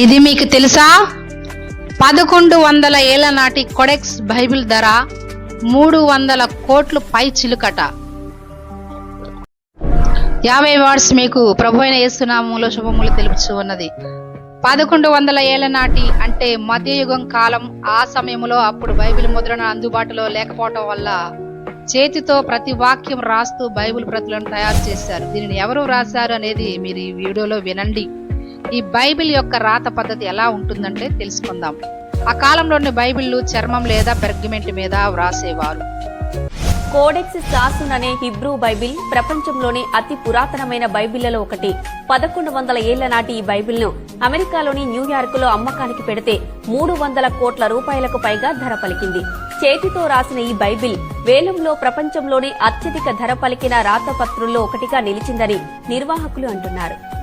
ఇది మీకు తెలుసా? పదకొండు వందల ఏళ్ళ నాటి కొడెక్స్ బైబిల్ ధర మూడు వందల కోట్లు పై చిలుకట. యాభై వార్డ్స్ మీకు ప్రభు అయిన యేసునామములో శుభములు తెలుపుచు ఉన్నది. పదకొండు వందల ఏళ్ళ నాటి అంటే మధ్యయుగం కాలం ఆ సమయంలో అప్పుడు బైబిల్ ముద్రణ అందుబాటులో లేకపోవటం వల్ల చేతితో ప్రతి వాక్యం రాస్తూ బైబిల్ ప్రతులను తయారు చేశారు. దీనిని ఎవరు రాశారు అనేది మీరు ఈ వీడియోలో వినండి. ఈ బైబిల్ యొక్క రాత పద్ధతి ఎలా ఉంటుందంటే తెలుసుకుందాం. ఆ కాలంలోని బైబిళ్ళు చర్మం లేదా పెర్గ్యుమెంట్ మీద వ్రాసేవారు. కోడెక్స్ సాసున్ అనే హిబ్రూ బైబిల్ ప్రపంచంలోని అతి పురాతనమైన బైబిళ్ళలో ఒకటి. పదకొండు వందల ఏళ్ళ నాటి ఈ బైబిల్ను అమెరికాలోని న్యూయార్క్లో అమ్మకానికి పెడితే మూడు వందల కోట్ల రూపాయలకు పైగా ధర పలికింది. చేతితో రాసిన ఈ బైబిల్ వేలంలో ప్రపంచంలోనే అత్యధిక ధర పలికిన రాతపత్రుల్లో ఒకటిగా నిలిచిందని నిర్వాహకులు అంటున్నారు.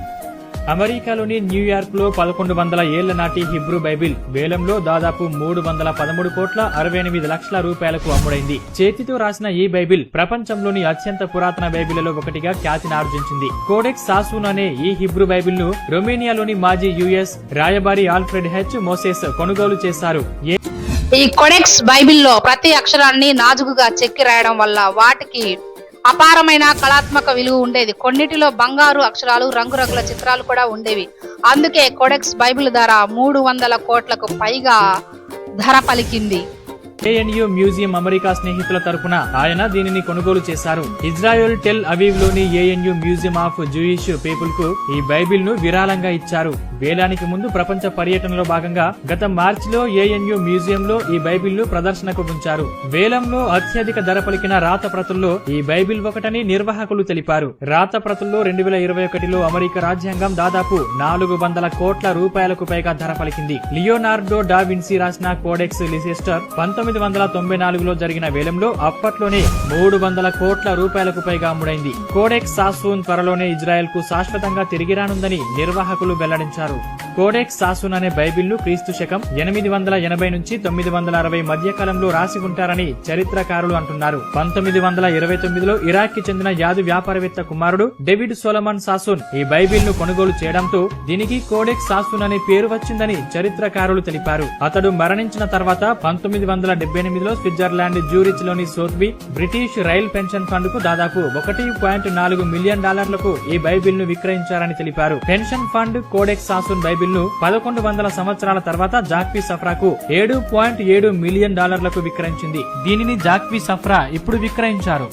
అమెరికాలోని న్యూయార్క్లో పదకొండు వందల ఏళ్ళ నాటి హిబ్రూ బైబిల్ వేలంలో దాదాపు మూడు వందల పదమూడు కోట్ల అరవై ఎనిమిది లక్షల రూపాయలకు అమ్ముడైంది. చేతితో రాసిన ఈ బైబిల్ ప్రపంచంలోని అత్యంత పురాతన బైబిళ్ళలో ఒకటిగా ఖ్యాతిని ఆర్జించింది. కోడెక్స్ సాసూన్ అనే ఈ హిబ్రూ బైబిల్ను రొమేనియాలోని మాజీ యుఎస్ రాయబారి ఆల్ఫ్రెడ్ హెచ్ మోసెస్ కొనుగోలు చేశారు. ఈ కొడెక్స్ బైబిల్లో ప్రతి అక్షరాన్ని నాజుకుగా చెక్కి రాయడం వల్ల వాటికి అపారమైన కళాత్మక విలువ ఉండేది. కొన్నిటిలో బంగారు అక్షరాలు రంగురంగుల చిత్రాలు కూడా ఉండేవి. అందుకే కొడెక్స్ బైబిల్ ధర మూడు వందల కోట్లకు పైగా ధర పలికింది. ఏఎన్యు మ్యూజియం అమెరికా స్నేహితుల తరపున ఆయన దీనిని కొనుగోలు చేశారు. ఇజ్రాయెల్ టెల్ అవీవ్లోని ఏఎన్యు మ్యూజియం ఆఫ్ జూయిష్ పీపుల్కు ఈ బైబిల్ను విరాళంగా ఇచ్చారు. వేలానికి ముందు ప్రపంచ పర్యటనలో భాగంగా గత మార్చిలో ఏఎన్యు మ్యూజియం లో ఈ బైబిల్ను ప్రదర్శనకు ఉంచారు వేలంలో అత్యధిక ధర పలికిన రాత ప్రతుల్లో ఈ బైబిల్ ఒకటని నిర్వాహకులు తెలిపారు. రాత ప్రతుల్లో రెండు వేల ఇరవై ఒకటిలో అమెరికా రాజ్యాంగం దాదాపు నాలుగు వందల కోట్ల రూపాయలకు పైగా ధర పలికింది. లియోనార్డో డా విన్సీ రాసిన కోడెక్స్ లిసెస్టర్ పంతొమ్మిది వందల తొంభై నాలుగులో జరిగిన వేలంలో అప్పట్లోనే మూడు వందల కోట్ల రూపాయలకు పైగా అమ్ముడైంది. కోడెక్స్ సాసూన్ త్వరలోనే ఇజ్రాయెల్కు శాశ్వతంగా తిరిగి రానుందని నిర్వాహకులు వెల్లడించారు. కోడెక్స్ సాసూన్ అనే బైబిల్ను క్రీస్తు శకం ఎనిమిది వందల ఎనభై నుంచి తొమ్మిది వందల అరవై మధ్య కాలంలో రాసి ఉంటారని చరిత్రకారులు అంటున్నారు. పంతొమ్మిది వందల ఇరవై తొమ్మిదిలో ఇరాక్కి చెందిన యాదు వ్యాపారవేత్త కుమారుడు డేవిడ్ సోలమన్ సాసూన్ ఈ బైబిల్ను కొనుగోలు చేయడంతో దీనికి కోడెక్స్ సాసూన్ అనే పేరు వచ్చిందని చరిత్రకారులు తెలిపారు. అతడు మరణించిన తర్వాత పంతొమ్మిది వందల డెబ్బై ఎనిమిదిలో స్విట్జర్లాండ్ జ్యూరిచ్లోని సోత్బీ బ్రిటిష్ రైల్ పెన్షన్ ఫండ్కు దాదాపు ఒకటి పాయింట్ నాలుగు మిలియన్ డాలర్లకు ఈ బైబిల్ను విక్రయించారని తెలిపారు. పెన్షన్ ఫండ్ కోడెక్స్ మాసూన్ బైబిల్ను పదకొండు వందల సంవత్సరాల తర్వాత జాక్పీ సఫ్రాకు ఏడు పాయింట్ ఏడు మిలియన్ డాలర్లకు విక్రయించింది. దీనిని జాక్వి సఫ్రా ఇప్పుడు విక్రయించారు.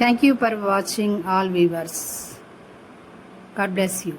Thank you for watching all viewers God bless you